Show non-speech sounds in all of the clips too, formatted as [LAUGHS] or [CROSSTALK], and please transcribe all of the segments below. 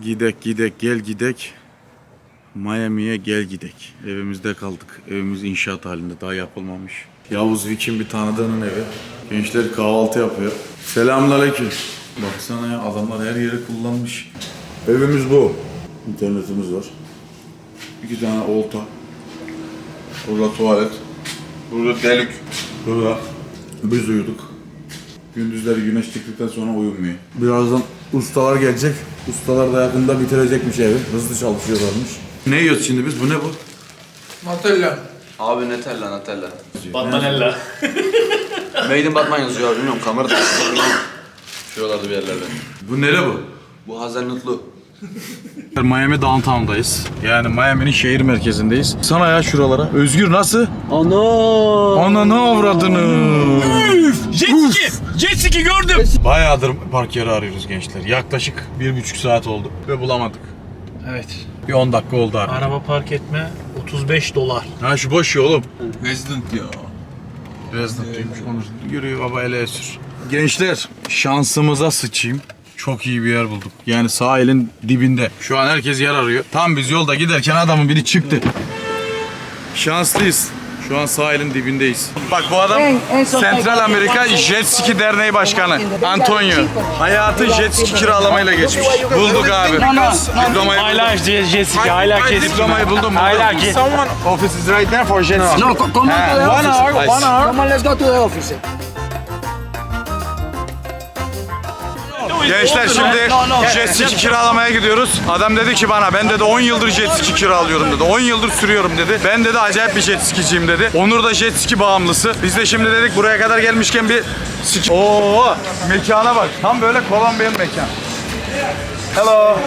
Gidek gidek gel gidek. Miami'ye gel gidek. Evimizde kaldık. Evimiz inşaat halinde daha yapılmamış. Yavuz Vik'in bir tanıdığının evi. Gençler kahvaltı yapıyor. Selamünaleyküm. Baksana ya adamlar her yeri kullanmış. Evimiz bu. İnternetimiz var. İki tane olta. Burada tuvalet. Burada delik. Burada biz uyuduk. Gündüzleri güneş çıktıktan sonra uyumuyor. Birazdan ustalar gelecek. Ustalar da yakında bitirecekmiş evi. Hızlı çalışıyorlarmış. Ne yiyoruz şimdi biz? Bu ne bu? Nutella. Abi Nutella Nutella. Batmanella. [LAUGHS] Made in Batman yazıyor abi bilmiyorum kamerada. Şuralarda bir yerlerde. Bu nere bu? Bu hazelnutlu. [LAUGHS] Miami downtown'dayız. Yani Miami'nin şehir merkezindeyiz. Sana ya şuralara. Özgür nasıl? Ana. Ana ne avradını? Ski! Jet ski gördüm! Bayağıdır park yeri arıyoruz gençler. Yaklaşık bir buçuk saat oldu ve bulamadık. Evet. Bir 10 dakika oldu artık. Araba park etme 35 dolar. Ha şu boş ya oğlum. Resident ya. Resident değilmiş. Onu yürü baba ele sür. Gençler şansımıza sıçayım. Çok iyi bir yer bulduk. Yani sahilin dibinde. Şu an herkes yer arıyor. Tam biz yolda giderken adamın biri çıktı. Şanslıyız. Şu an sahilin dibindeyiz. Bak bu adam Central Amerika Jet Ski Derneği Başkanı Antonio. Hayatı jet ski kiralamayla geçmiş. Bulduk abi. Diplomayı. Hala jet ski, hala jet ski. Diplomayı buldum. Hala jet Someone office is right there for jet ski. No, co- come on to the one office. hour, one hour. Come on, let's go to the office. Gençler şimdi jet ski kiralamaya gidiyoruz. Adam dedi ki bana ben dedi 10 yıldır jet ski kiralıyorum dedi. 10 yıldır sürüyorum dedi. Ben dedi acayip bir jet skiciyim dedi. Onur da jet ski bağımlısı. Biz de şimdi dedik buraya kadar gelmişken bir ski... Oo mekana bak. Tam böyle Kolombiyan mekan. Hello.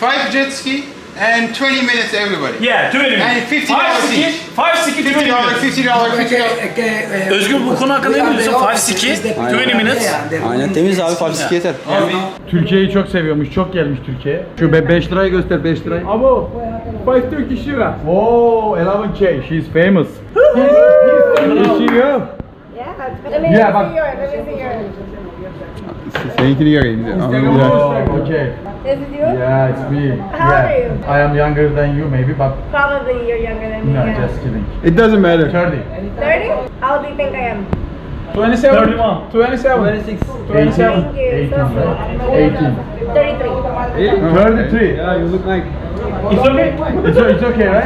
Five jet ski and 20 minutes everybody. Yeah, 20 minutes. And 50 Five dollars each. five ski, 20 $50, minutes. $50, $50. Okay, uh, Özgür bu konu hakkında ne diyorsun? Five the- 20 minutes. Aynen temiz abi falsik yeter. Türkiye'yi çok seviyormuş. Çok gelmiş Türkiye'ye. Şu 5 lirayı göster 5 lirayı. Abo 5 Turkish lira. Oo 11k. She's famous. Is she you? Yeah, let me Yeah, see yours. Let me see yours. Seninkini göreyim. Oh, okay. Is it you? Yeah, it's me. How old are you? I am younger than you maybe, but Probably you're younger than me. no, yeah. just kidding. It doesn't matter. 30. 30? How old do you think I am? 27. 31. 27. 18. Thank you. 18, So sweet. 18. 33. 33. Yeah, you look like. It's okay. It's, it's okay, right?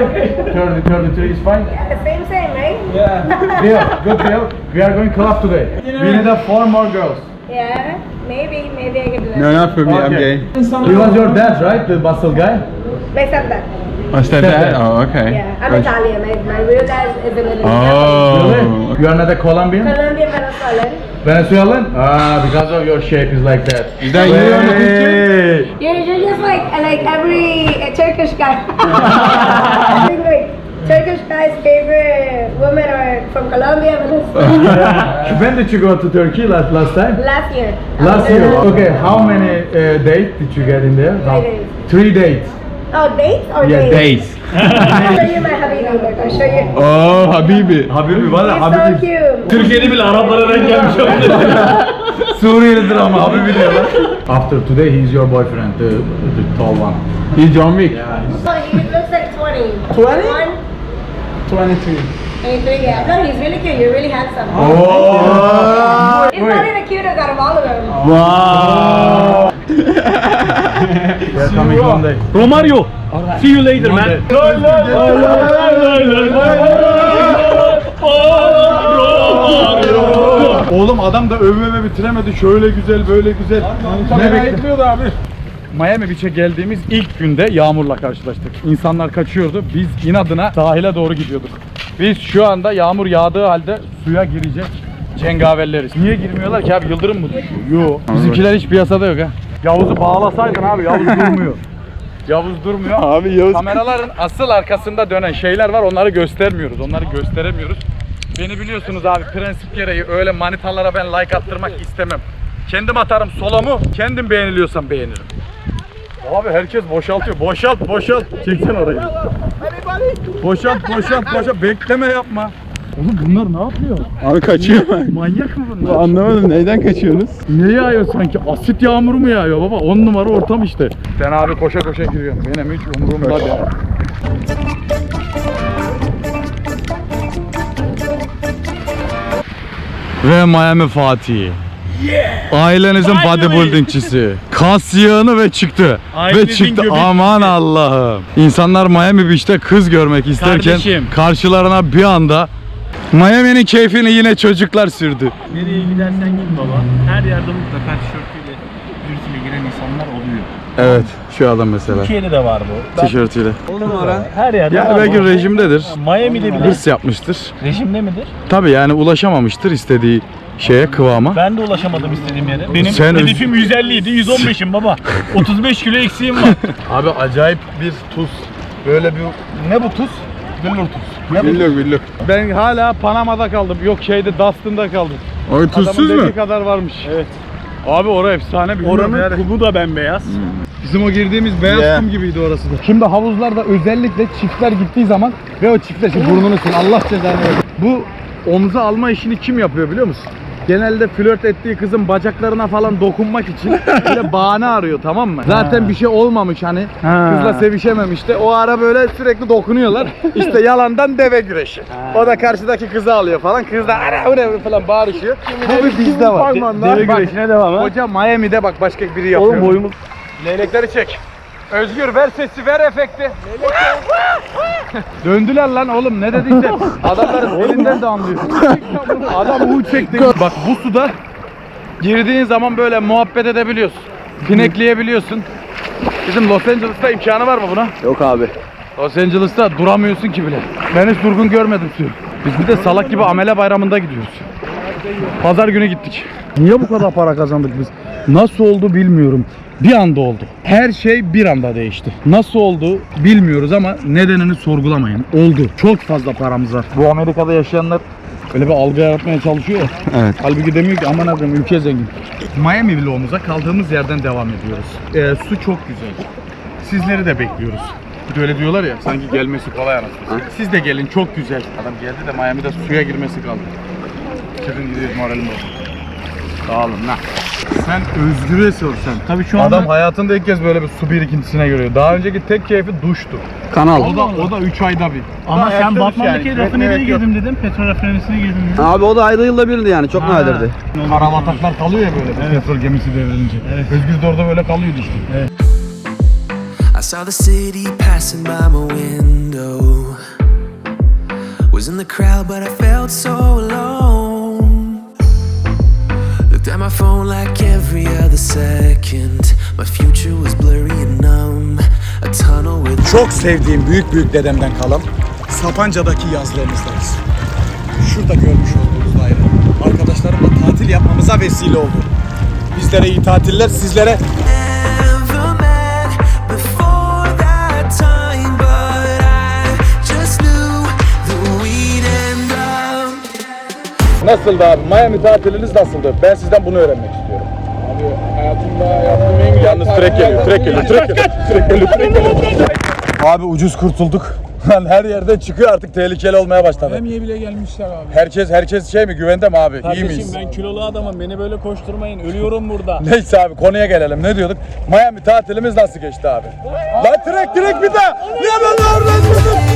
30, 33 is fine. Yeah, same, same, right? Yeah. Deal, good deal. We are going club today. We need a four more girls. Yeah, maybe, maybe I can do that. No, not for me. I'm Okay. gay. He was your dad, right? The bustle guy? My stepdad. My stepdad? Oh, okay. Yeah, I'm Italian. My, my real dad is in Italy. Oh. Really? You are not a Colombian? Colombian, Venezuelan. Venezuelan? Ah, because of your shape is like that. Is that you on the picture? Hey. You're, you're just like like every uh, Turkish guy. [LAUGHS] I think like Turkish guy's favorite women are from Colombia, [LAUGHS] [LAUGHS] when did you go to Turkey last last time? Last year. Last year. Okay, how many uh, dates did you get in there? Three days. Three dates. Oh, dates or Yeah, dates? Days. I'll show you [LAUGHS] my number. I'll show you. Oh, Habibi. Habibi valla He's so Habibi. cute. Türkiye'de bile Araplara denk gelmiş olabilir. Suriyelidir ama Habibi diyorlar. After today he is your boyfriend, the, the tall one. He's John Wick. Oh, he looks like 20. 20? 1, 23. 23, yeah. No, he's really cute. You're really handsome. Oh. He's probably the cutest out of all of them. Wow. We are coming one day. Romario. See you later man. Oh, Romario. Oğlum adam da öve bitiremedi. Şöyle güzel, böyle güzel. Ne bekliyordu abi? Miami Beach'e geldiğimiz ilk günde yağmurla karşılaştık. İnsanlar kaçıyordu. Biz inadına sahile doğru gidiyorduk. Biz şu anda yağmur yağdığı halde suya girecek cengaverleriz. Niye girmiyorlar ki abi? Yıldırım mı düşüyor? Yok. Bizimkiler hiç piyasada yok ha. Yavuz'u bağlasaydın abi. Yavuz [LAUGHS] durmuyor. Yavuz durmuyor. Abi Yavuz. Kameraların asıl arkasında dönen şeyler var. Onları göstermiyoruz. Onları gösteremiyoruz. Beni biliyorsunuz abi prensip gereği öyle manitalara ben like attırmak istemem. Kendim atarım solomu, kendim beğeniliyorsam beğenirim. Abi herkes boşaltıyor. Boşalt, boşalt. Çeksen orayı. Boşalt, boşalt, boşalt. Bekleme yapma. Oğlum bunlar ne yapıyor? Abi kaçıyor. Manyak mı bunlar? Anlamadım neyden kaçıyorsunuz? Ne yağıyor sanki? Asit yağmuru mu yağıyor baba? 10 numara ortam işte. Ben abi koşa koşa giriyorum. Benim hiç umurumda değil. Ve Miami Fatih. Ailenizin bodybuildingçisi. [LAUGHS] Kas yağını ve çıktı. ve Ailenizin çıktı. göbek Aman Allah'ım. İnsanlar Miami Beach'te kız görmek isterken Kardeşim. karşılarına bir anda Miami'nin keyfini yine çocuklar sürdü. Nereye gidersen git baba. Her yerde mutlaka tişörtüyle virtüle giren insanlar oluyor. Evet, şu adam mesela. Türkiye'de de var bu. Tişörtüyle. Her yerde Yani var belki bu. rejimdedir. Miami'de bile Hırs yapmıştır. rejimde midir? Tabii yani ulaşamamıştır istediği şeye, kıvama. Ben de ulaşamadım istediğim yere. Benim Sen hedefim 150 idi, 115'im baba. [LAUGHS] 35 kilo eksiğim var. Abi acayip bir tuz. Böyle bir... Ne bu tuz? Billur tuz. Ne bu? Billur billur. Ben hala Panama'da kaldım. Yok şeyde Dustin'da kaldım. Abi tuzsuz Adamın mu? dediği kadar varmış. Evet. Abi orası efsane bir Oranın kumu da bembeyaz. Bizim o girdiğimiz beyaz Yeah. kum gibiydi orası da. Şimdi havuzlarda özellikle çiftler gittiği zaman ve o çiftler şimdi burnunu sil Allah cezanı versin. Bu omuza alma işini kim yapıyor biliyor musun? Genelde flört ettiği kızın bacaklarına falan dokunmak için [LAUGHS] böyle bahane arıyor tamam mı? Zaten bir şey olmamış hani Ha. kızla sevişememiş de o ara böyle sürekli dokunuyorlar. İşte yalandan deve güreşi. O da karşıdaki kızı alıyor falan. Kız da ara o ne falan bağırışıyor. Bu bir bizde var. Deve güreşine devam ha. Hoca Miami'de bak başka biri yapıyor. Oğlum boyumuz Leylekleri çek. Özgür ver sesi ver efekti. Döndüler lan oğlum ne dediyse adamların elinden de anlıyor. Adam U çekti. Bak bu suda girdiğin zaman böyle muhabbet edebiliyorsun. Pinekleyebiliyorsun. Bizim Los Angeles'ta imkanı var mı buna? Yok abi. Los Angeles'ta duramıyorsun ki bile. Ben hiç durgun görmedim suyu. Biz bir de salak gibi amele bayramında gidiyoruz. Pazar günü gittik. Niye bu kadar para kazandık biz? Nasıl oldu bilmiyorum. Bir anda oldu. Her şey bir anda değişti. Nasıl oldu bilmiyoruz ama nedenini sorgulamayın. Oldu. Çok fazla paramız var. Bu Amerika'da yaşayanlar öyle bir algı yaratmaya çalışıyor. Evet. Halbuki demiyor ki aman abim ülke zengin. Miami vlogumuza kaldığımız yerden devam ediyoruz. Ee, su çok güzel. Sizleri de bekliyoruz. Bir de öyle diyorlar ya sanki gelmesi kolay anasını. Siz de gelin çok güzel. Adam geldi de Miami'de suya girmesi kaldı. Çıkın gidiyoruz moralim bozuldu. Sağ olun lan. Sen Özgür'e sor sen. Tabii şu anda Adam hayatında ilk kez böyle bir su birikintisine görüyor. Daha önceki tek keyfi duştu. Kanal. O da o da 3 ayda bir. ama Daha sen Batman'daki yani. rafineriye yok. girdim dedim. Petrol rafinerisine girdim dedim. Abi o da ayda yılda birdi yani çok Ha. nadirdi. Karabataklar kalıyor ya böyle petrol gemisi devrilince. Özgür de orada böyle kalıyordu işte. I saw the city passing by my window. Was in the crowd, but I felt so alone. Looked at my phone like every other second. My future was blurry and numb. A tunnel with Çok sevdiğim büyük büyük dedemden kalan Sapanca'daki yazlarımızdayız. Şurada görmüş olduğunuz daire. Arkadaşlarımla tatil yapmamıza vesile oldu. Bizlere iyi tatiller, sizlere Nasıldı abi? Miami tatiliniz nasıldı? Ben sizden bunu öğrenmek istiyorum. Abi hayatımda yaptığım en güzel Yalnız trek geliyor, trek geliyor, trek geliyor, trek geliyor, trek geliyor. Abi ucuz kurtulduk. [LAUGHS] Lan her yerden çıkıyor artık tehlikeli olmaya başladı. Niye bile gelmişler abi? Herkes herkes şey mi güvende mi abi? İyi miyiz? ben kilolu adamım. Beni böyle koşturmayın. Ölüyorum burada. [LAUGHS] Neyse abi konuya gelelim. Ne diyorduk? Miami tatilimiz nasıl geçti abi? Lan trek trek bir daha. Niye ben vurdum?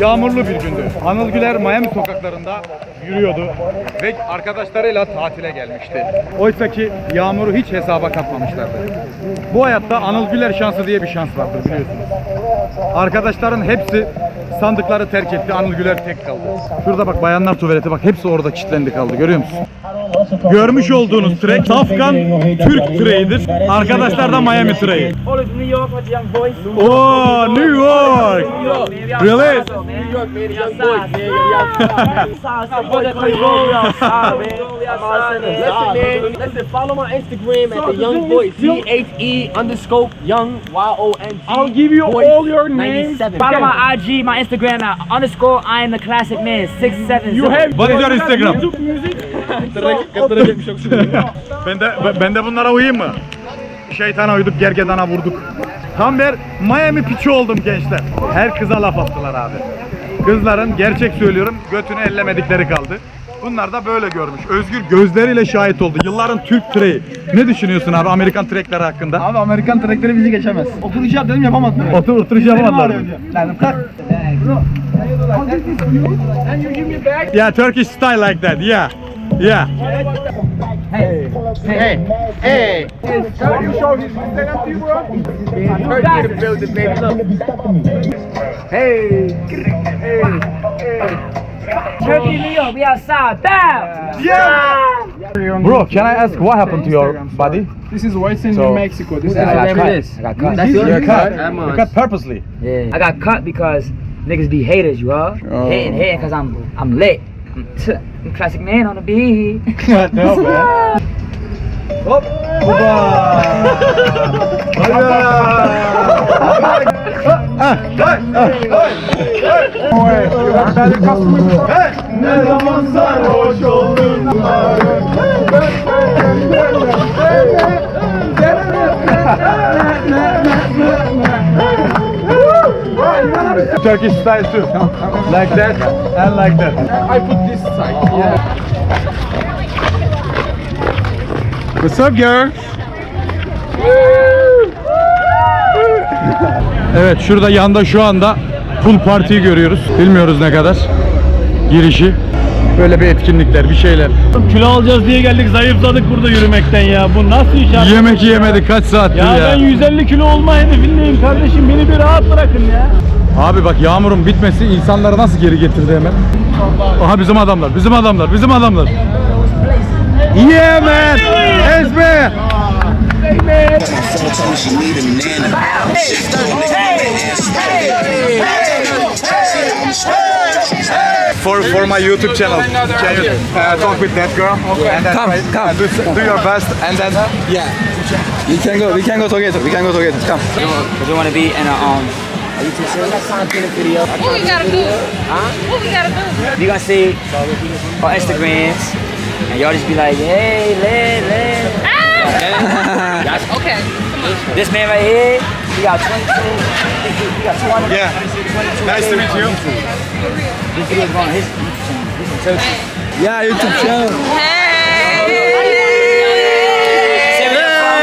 Yağmurlu bir gündü. Anıl Güler Miami sokaklarında yürüyordu ve arkadaşlarıyla tatile gelmişti. Oysa ki yağmuru hiç hesaba katmamışlardı. Bu hayatta Anıl Güler şansı diye bir şans vardır biliyorsunuz. Arkadaşların hepsi sandıkları terk etti. Anıl Güler tek kaldı. Şurada bak bayanlar tuvaleti bak hepsi orada kilitlendi kaldı görüyor musun? Görmüş olduğunuz trek Afgan Türk treğidir. Arkadaşlar da Miami boys. Oh New York. Really? Listen, follow my Instagram at the Young Boys. T H E underscore Young Y O N G. I'll give you all your names. 97. Follow my IG, my Instagram at underscore I am the classic man six seven. You have What is your Instagram? YouTube music? Ben de ben de bunlara uyayım mı? Şeytana uyduk, gergedana vurduk. Tam bir Miami piçi oldum gençler. Her kıza laf attılar abi. Kızların gerçek söylüyorum götünü ellemedikleri kaldı. Bunlar da böyle görmüş. Özgür gözleriyle şahit oldu. Yılların Türk treği. Ne düşünüyorsun abi Amerikan trekleri hakkında? Abi Amerikan trekleri bizi geçemez. Oturacağım dedim yapamadım. Otur oturuş yapamadılar. Kalk. Yeah, Turkish style like that. Yeah. Yeah. Hey, hey. Turkey, New York, we outside. Bow. Bro, can I ask what happened to your body? This is what's in So- New Mexico. This is I got what cut. it is. I got cut. You're cut. You're cut purposely. Yeah. I got cut because niggas be haters, you all. Hating, hating, cause I'm I'm lit. I'm, t- I'm classic man on the beat. [LAUGHS] no, man. Hop. Ne zaman sarhoş oldun Turkish style too. Like that and like that. I put this side. Yeah. What's up girl? Evet şurada yanda şu anda pool partiyi görüyoruz. Bilmiyoruz ne kadar. Girişi. Böyle bir etkinlikler, bir şeyler. Kilo alacağız diye geldik zayıfladık burada yürümekten ya. Bu nasıl iş abi? Yemek yiyemedik kaç saattir Ya, ya. ben 150 kilo olma hedefindeyim kardeşim. Beni bir rahat bırakın ya. Abi bak yağmurun bitmesi insanları nasıl geri getirdi hemen. Aha bizim adamlar, bizim adamlar, bizim adamlar. Yeah man! Ezbe! For for my YouTube channel, can you uh, talk with that girl and then Come, come. uh, do, do your best and then Yeah. We can go. We can go together. We can go together. Come. Cause we wanna be in a um. A YouTube series. What we gotta do? Huh? What we gotta do? You gonna see on Instagrams, and y'all just be like, hey, let, let. Ah! [LAUGHS] okay. This man right here, he got 22. He got 200. Yeah. 22 Nice to meet you. This video's going on his YouTube channel. He's from Turkey. Yeah, YouTube channel. Say where you're from.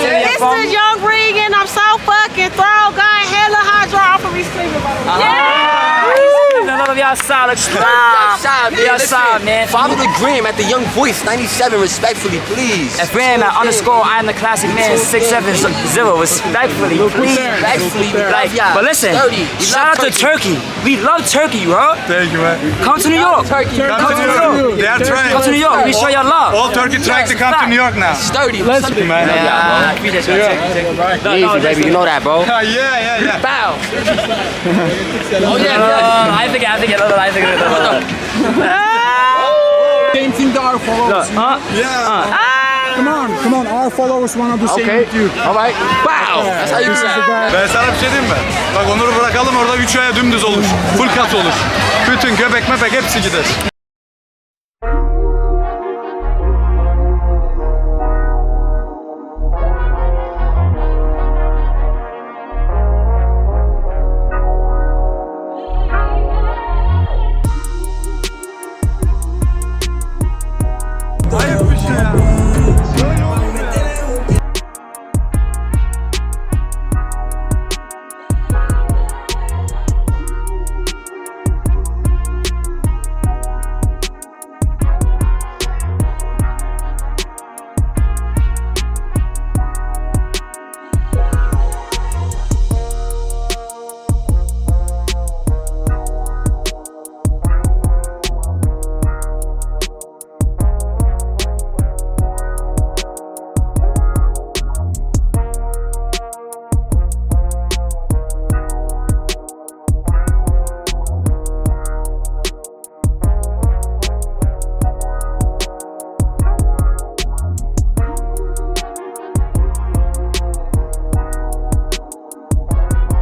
Say where you're This from. is Young Regan. I'm so fucking throw gun hella hot draw for me sleeping. I love y'all solid. Outside, We outside, man. Follow the gram at the Young Voice 97 respectfully, please. At Graham at underscore I am the classic man 670 respectfully please Respectfully, like but listen shout out to Turkey we love Turkey bro Thank you man. come to New York Turkey. come to New York They are trying. come to New York we show y'all love All Turkey trying to come to New York now. Sturdy. Let's Man. yeah, I appreciate you. Take it. No, no, Easy, baby. You know that, bro. Yeah, yeah, yeah. Bow. oh, yeah, yeah. I think I think no, no, I think no, no, no. Same thing to our followers. Huh? Yeah. Come on, come on. Our followers wanna do same Okay. with you. All right. Bow. That's how you is say the. Ben sana bir şey diyeyim mi? Bak Onur'u bırakalım orada 3 aya dümdüz olur. Full kat olur. Bütün göbek mepek hepsi gider. 对啊。所以